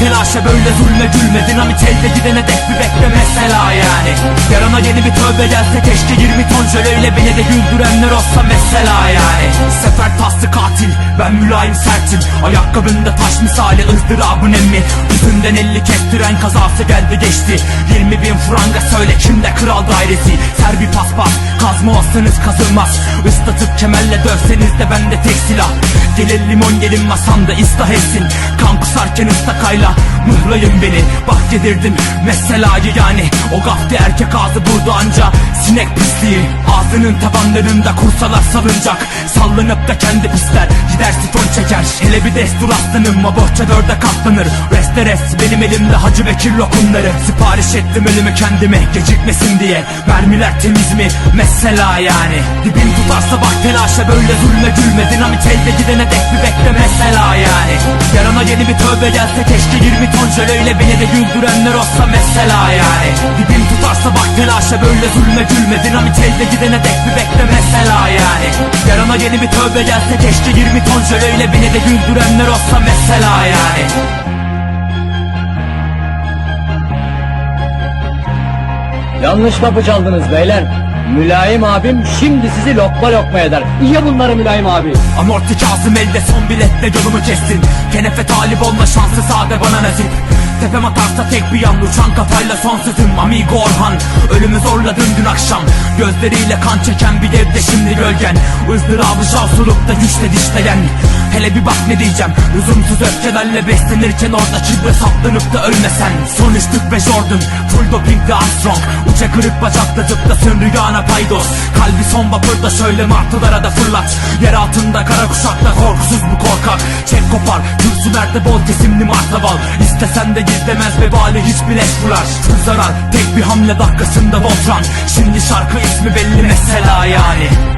telaşa böyle zulme gülme. Dinamit elde gidene dek bir bekle mesela yani. Yarına yeni bir tövbe gelse keşke 20 ton jöleyle beni de güldürenler olsa mesela yani. Sefer taslı katil. Ben mülayim sertim. Ayakkabında taş misali ızdırabın emmi Yüzünden elli kestiren kazası geldi geçti. 20 bin franga söyle kimde kral dairesi? Ser bir paspas kazma olsanız kazılmaz. Islatıp kemerle dövseniz de bende tek silah. Gelin limon gelin masamda ıslah etsin. Kan kusarken ıstakayla mıhlayın beni. Bak yedirdim meselayı yani. O gafti erkek ağzı burada anca Sinek pisliği. Ağzının tabanlarında kursalar salıncak Sallanıp da kendi pisler. Gider sifon çeker. Hele bir destur aslanım ma bohça dörde katlanır. Reste rest benim elimde Hacı Bekir lokumları. Sipariş ettim ölümü kendime gecikmesin diye. Mermiler temiz mi? Mesela yani. Dibin tutarsa bak telaşa böyle zulme gülme. Dinamit elde gidene dek bir bekle mesela yani. Yarına yeni bir tövbe gelse keşke 20 ton jöleyle beni de güldürenler olsa mesela yani. Dibin tutarsa bak telaşa böyle zulme gülme. Dinamit elde gidene dek bir bekle mesela yani. Yarına yeni bir tövbe gelse keşke 20 ton jöleyle beni de güldürenler olsa mesela yani Yanlış kapı çaldınız beyler. Mülayim abim şimdi sizi lokma lokma eder. İyi bunları Mülayim abi. Amorti Kazım elde son biletle yolumu kessin Kenefe talip olma şansı sade bana nasip Tepem atarsa tek bir yan uçan kafayla son sözüm Amigo Orhan. Ölümü zorladın dün akşam Gözleriyle kan çeken bir devde şimdi gölgen. Izdırabı şavsulup da güçle dişleyen Hele bir bak ne diyeceğim. Lüzumsuz öfkelerle beslenirken orada çibre saplanıp da ölmesen. Son üstlük ve Jordan Full dopingli Armstrong. Uça kırık bacakla zıplasın rüyana paydos. Kalbi son vapurda şöyle martılara da fırlat. Yer altında kara kuşakla korkusuz bu korkak. Çek kopar kürsü nerede bol kesimli martaval. İstesen de gizlemez vebali hiçbir Tüm zarar tek bir hamle dakikasında Voltran Şimdi şarkı ismi belli mesela yani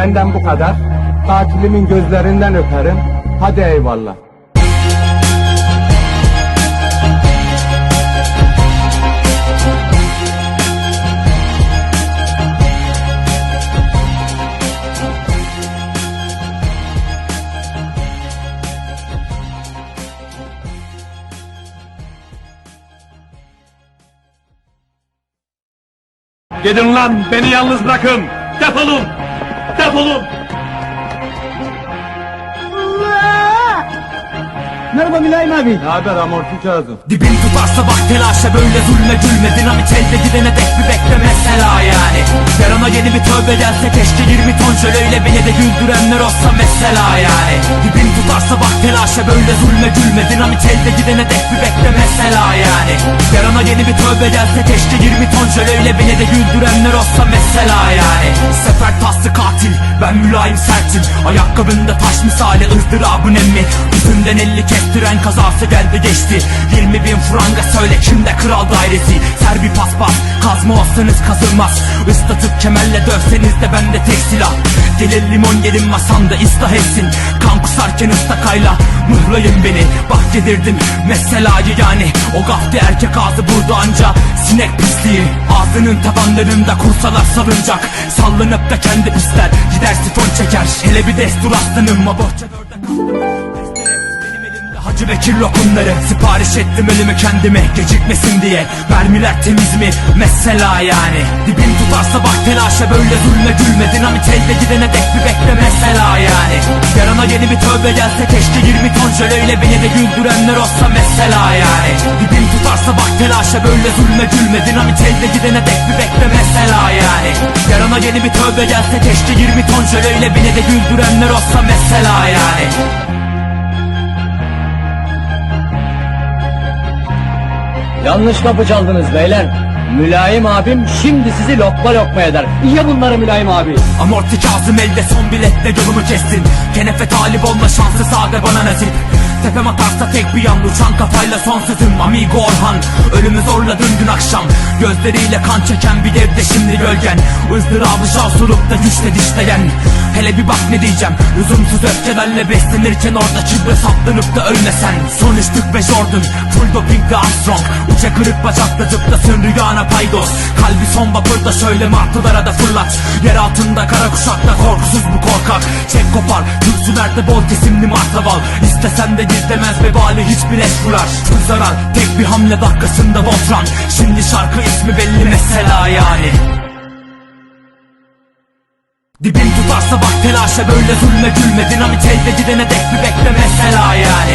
Benden bu kadar. Tatilimin gözlerinden öperim. Hadi eyvallah. Gidin lan beni yalnız bırakın. Defolun. Defolun. Merhaba Mülayim abi. Ne haber amorti kağıdım? Dibin tutarsa bak telaşa böyle zulme gülme Dinamit elde gidene dek bir bekle mesela yani. Yarına yeni bir tövbe gelse keşke 20 ton jöleyle beni de güldürenler olsa mesela yani. Dibin tutarsa bak telaşa böyle zulme gülme. Dinamit elde gidene dek bir bekle mesela yani. Yarına yeni bir tövbe gelse keşke 20 ton jöleyle beni de güldürenler olsa mesela yani. Sefer taslı katil ben mülayim sertim. Ayakkabında taş misali ızdırabın emmi Yüzünden elli kestiren kazası geldi geçti. 20 bin franga söyle kimde kral dairesi? Ser bir paspas kazma olsanız kazılmaz Islatıp kemerle dövseniz de bende tek silah. Gelin limon gelin masamda ıslah etsin. Kan kusarken ıstakayla mıhlayın beni. Bak yedirdim meselayı yani. O gafti erkek ağzı burada anca. Sinek pisliği ağzının tabanlarında kursalar salıncak. Sallanıp da kendi pisler gider sifon çeker. Hele bir destur aslanım ma bohça dörde Hacı Bekir lokumları Sipariş ettim ölümü kendime Gecikmesin diye. Mermiler temiz mi? Mesela yani. Dibin tutarsa bak telaşa böyle zulme gülme Dinamit elde gidene dek bir bekle mesela yani. Yarına yeni bir tövbe gelse keşke 20 ton jöleyle beni de güldürenler olsa mesela yani. Dibin tutarsa bak telaşa böyle zulme gülme Dinamit elde gidene dek bir bekle mesela yani. Yarına yeni bir tövbe gelse keşke 20 ton jöleyle beni de güldürenler olsa mesela yani Yanlış kapı çaldınız beyler. Mülayim abim şimdi sizi lokma lokma eder. Ya bunları mülayim abi. Amorti Kazım elde son biletle yolumu kestin Kenefe talip olma şansı sade bana nasip Tepem atarsa tek bir yan uçan kafayla son sözüm Amigo Orhan. Ölümü zorladın dün akşam. Gözleriyle kan çeken bir devde şimdi gölgen. Izdırabı şavsurupta güçle dişleyen. Hele bir bak ne diyeceğim. Lüzumsuz öfkelerle beslenirken orada çibre saplanıp da ölmesen. Son üçlük ve Jordan Full dopingli Armstrong. Uça kırık bacakla zıplasın rüyana paydos. Kalbi son vapurda şöyle martılara da fırlat. Yer altında kara kuşakta korkusuz bu korkak. Çek kopar Gürsün nerede bol kesimli martaval. İstesen de gizlemez vebali hiçbir eş vurar Tüm zarar tek bir hamle dakikasında Voltran Şimdi şarkı ismi belli mesela yani. Dibin tutarsa bak telaşa böyle zulme gülme. Dinamit elde gidene dek bir bekle mesela yani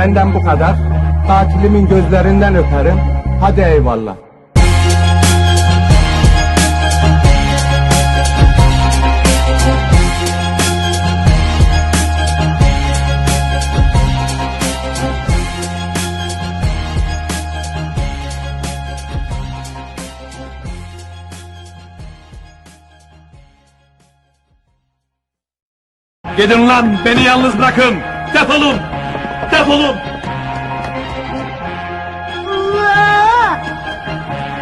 Benden bu kadar. Tatilimin gözlerinden öperim. Hadi eyvallah. Gidin lan beni yalnız bırakın. Defolun. Defolun.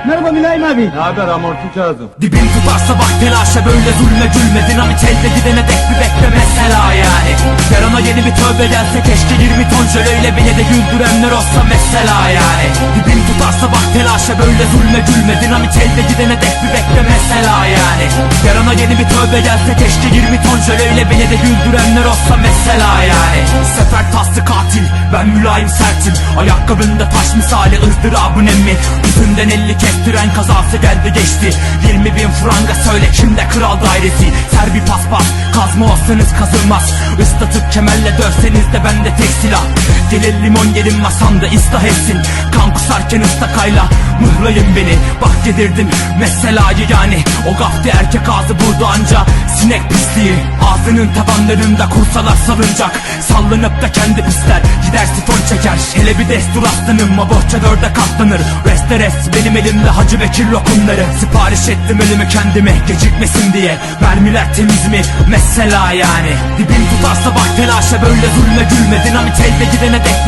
Merhaba mülayim abi. Ne haber amorti Kazım? Dibin tutarsa bak telaşa böyle zulme gülme Dinamit elde gidene dek bir bekle mesela yani. Yarına yeni bir tövbe gelse keşke 20 ton jöleyle bile de güldürenler olsa mesela yani. Dibin tutarsa bak telaşa böyle zulme gülme Dinamit elde gidene dek bir bekle mesela yani. Yarına yeni bir tövbe gelse keşke 20 ton jöleyle bile de güldürenler olsa mesela yani. Sefer taslı katil ben mülayim sertim. Ayakkabında taş misali ızdırabın emmi Yüzünden elli kestiren kazası geldi geçti. 20 bin franga söyle kimde kral dairesi? Ser bir paspas kazma olsanız kazılmaz. Islatıp kemerle dövseniz de bende tek silah. Gelir limon yerim masamda ıslah etsin. Kan kusarken ıstakayla mıhlayın beni. Bak yedirdim meselayı yani. O gafti erkek ağzı buldu anca. Sinek pisliği ağzının tabanlarında kursalar salıncak. Sallanıp da kendi pisler. Gider sifon çeker Hele bir destur aslanım bohça dörde katlanır. Reste rest benim elimde Hacı Bekir lokumları. Sipariş ettim ölümü kendime gecikmesin diye. Mermiler temiz mi? Mesela yani. Dibin tutarsa bak telaşa böyle zulme gülme. Dinamit elde gidene dek